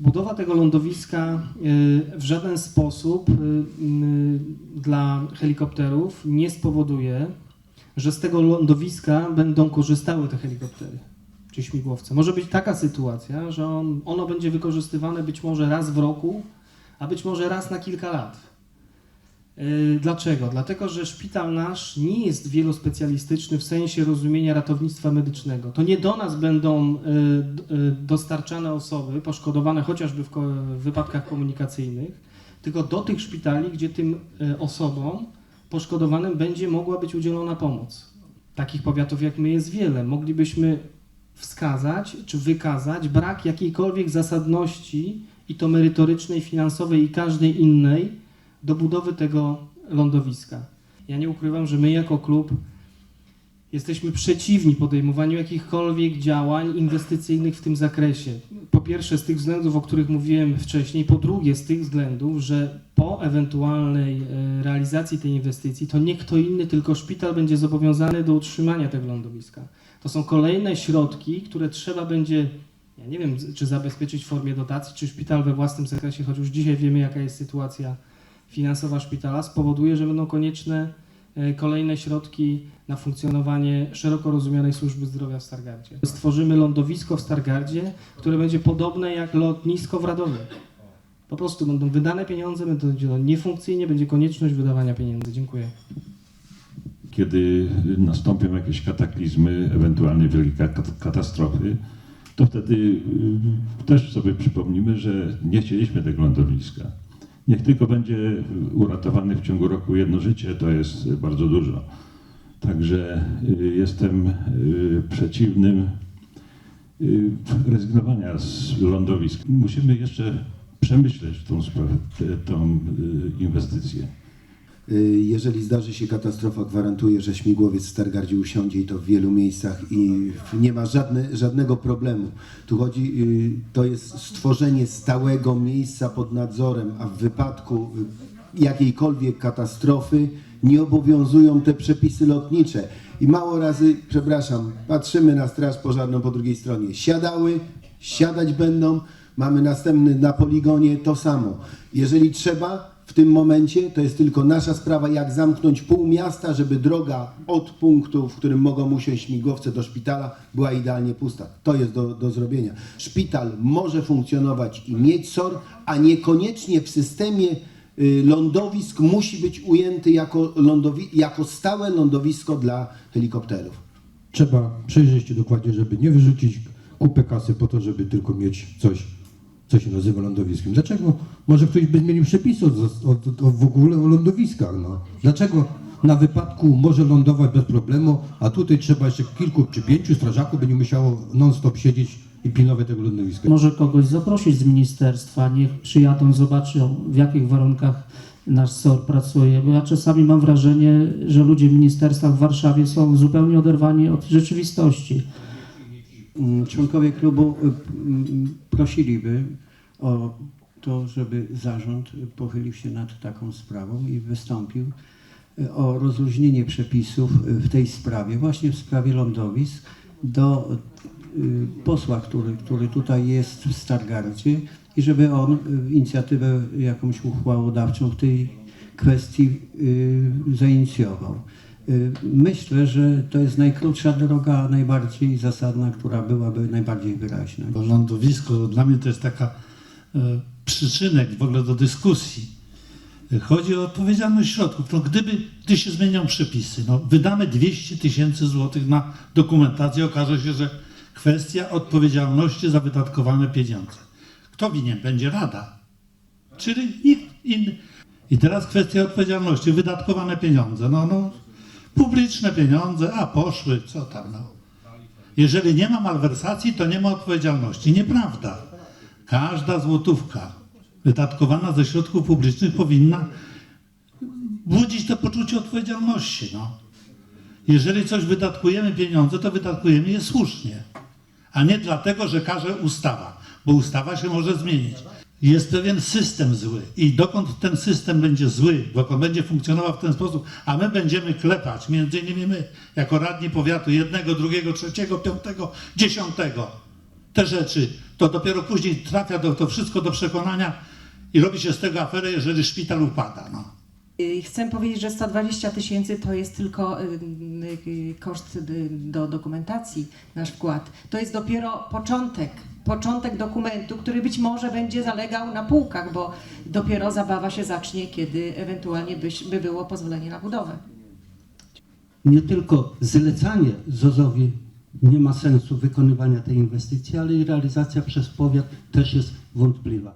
Budowa tego lądowiska y, w żaden sposób y, dla helikopterów nie spowoduje, że z tego lądowiska będą korzystały te helikoptery czy śmigłowce. Może być taka sytuacja, że on, ono będzie wykorzystywane być może raz w roku, a być może raz na kilka lat. Yy, Dlaczego? Dlatego, że szpital nasz nie jest wielospecjalistyczny w sensie rozumienia ratownictwa medycznego. To nie do nas będą yy, yy, dostarczane osoby poszkodowane chociażby w wypadkach komunikacyjnych, tylko do tych szpitali, gdzie tym osobom poszkodowanym będzie mogła być udzielona pomoc. Takich powiatów jak my jest wiele. Moglibyśmy wskazać czy wykazać brak jakiejkolwiek zasadności i to merytorycznej, finansowej i każdej innej do budowy tego lądowiska. Ja nie ukrywam, że my jako klub jesteśmy przeciwni podejmowaniu jakichkolwiek działań inwestycyjnych w tym zakresie. Po pierwsze z tych względów, o których mówiłem wcześniej, po drugie z tych względów, że po ewentualnej e, realizacji tej inwestycji to nie kto inny, tylko szpital będzie zobowiązany do utrzymania tego lądowiska. To są kolejne środki, które trzeba będzie, ja nie wiem, czy zabezpieczyć w formie dotacji, czy szpital we własnym zakresie, choć już dzisiaj wiemy, jaka jest sytuacja finansowa szpitala, spowoduje, że będą konieczne e, kolejne środki na funkcjonowanie szeroko rozumianej służby zdrowia w Stargardzie. Stworzymy lądowisko w Stargardzie, które będzie podobne jak lotnisko w Radomiu. Po prostu będą wydane pieniądze, będzie to niefunkcyjnie, będzie konieczność wydawania pieniędzy. Dziękuję. kiedy nastąpią jakieś kataklizmy, ewentualnie wielkie kat- katastrofy, to wtedy y, też sobie przypomnimy, że nie chcieliśmy tego lądowiska. Niech tylko będzie uratowanych w ciągu roku jedno życie, to jest bardzo dużo. Także y, jestem y, przeciwnym y, rezygnowania z lądowisk. Musimy jeszcze przemyśleć tą sprawę, tą inwestycję. Y, Jeżeli zdarzy się katastrofa, gwarantuję, że śmigłowiec w Stargardzie usiądzie i to w wielu miejscach i nie ma żadne, żadnego problemu. Tu chodzi, y, to jest stworzenie stałego miejsca pod nadzorem, a w wypadku y, jakiejkolwiek katastrofy nie obowiązują te przepisy lotnicze. I mało razy, przepraszam, patrzymy na straż pożarną po drugiej stronie. Siadały, siadać będą, mamy następny na poligonie to samo. Jeżeli trzeba, w tym momencie to jest tylko nasza sprawa, jak zamknąć pół miasta, żeby droga od punktu, w którym mogą usiąść śmigłowce do szpitala, była idealnie pusta. To jest do, do zrobienia. Szpital może funkcjonować i mieć SOR, a niekoniecznie w systemie y, lądowisk musi być ujęty jako, lądowi- jako stałe lądowisko dla helikopterów. Trzeba przejrzeć się dokładnie, żeby nie wyrzucić kupę kasy po to, żeby tylko mieć coś, co się nazywa lądowiskiem. Dlaczego? Może ktoś by zmienił przepisy od, od, od, w ogóle o lądowiskach. No. Dlaczego na wypadku może lądować bez problemu, a tutaj trzeba jeszcze kilku czy pięciu strażaków będzie musiało non-stop siedzieć i pilnować tego lądowiska. Może kogoś zaprosić z ministerstwa, niech przyjadą, zobaczą w jakich warunkach nasz SOR pracuje. Bo ja czasami mam wrażenie, że ludzie w ministerstwach w Warszawie są zupełnie oderwani od rzeczywistości. Mm, Członkowie klubu y, mm, prosiliby o to, żeby zarząd pochylił się nad taką sprawą i wystąpił y, o rozluźnienie przepisów w tej sprawie, właśnie w sprawie lądowisk, do y, posła, który, który tutaj jest w Stargardzie i żeby on y, inicjatywę jakąś uchwałodawczą w tej kwestii zainicjował. Myślę, że to jest najkrótsza droga, najbardziej zasadna, która byłaby najbardziej wyraźna. Bo lądowisko dla mnie to jest taka e, przyczynek w ogóle do dyskusji. E, Chodzi o odpowiedzialność środków. No gdyby, gdy się zmienią przepisy, no wydamy 200 tysięcy złotych na dokumentację, okaże się, że kwestia odpowiedzialności za wydatkowane pieniądze. Kto winien? Będzie Rada. Czyli nikt inny. I teraz kwestia odpowiedzialności. Wydatkowane pieniądze. No, no, publiczne pieniądze, a poszły, co tam, no. Jeżeli nie ma malwersacji, to nie ma odpowiedzialności. Nieprawda. Każda złotówka wydatkowana ze środków publicznych powinna budzić to poczucie odpowiedzialności. No. Jeżeli coś wydatkujemy pieniądze, to wydatkujemy je słusznie, a nie dlatego, że każe ustawa, bo ustawa się może zmienić. Jest pewien system zły i dokąd ten system będzie zły, dokąd będzie funkcjonował w ten sposób, a my będziemy klepać, między innymi my, jako radni powiatu, jednego, drugiego, trzeciego, piątego, dziesiątego, te rzeczy, to dopiero później trafia do, to wszystko do przekonania i robi się z tego aferę, jeżeli szpital upada. No. Y, Chcę powiedzieć, że 120 tysięcy to jest tylko y, y, koszt do dokumentacji, nasz wkład. To jest dopiero początek, początek dokumentu, który być może będzie zalegał na półkach, bo dopiero zabawa się zacznie, kiedy ewentualnie byś, by było pozwolenie na budowę. nie tylko zlecanie ZOZ-owi nie ma sensu wykonywania tej inwestycji, ale i realizacja przez powiat też jest wątpliwa.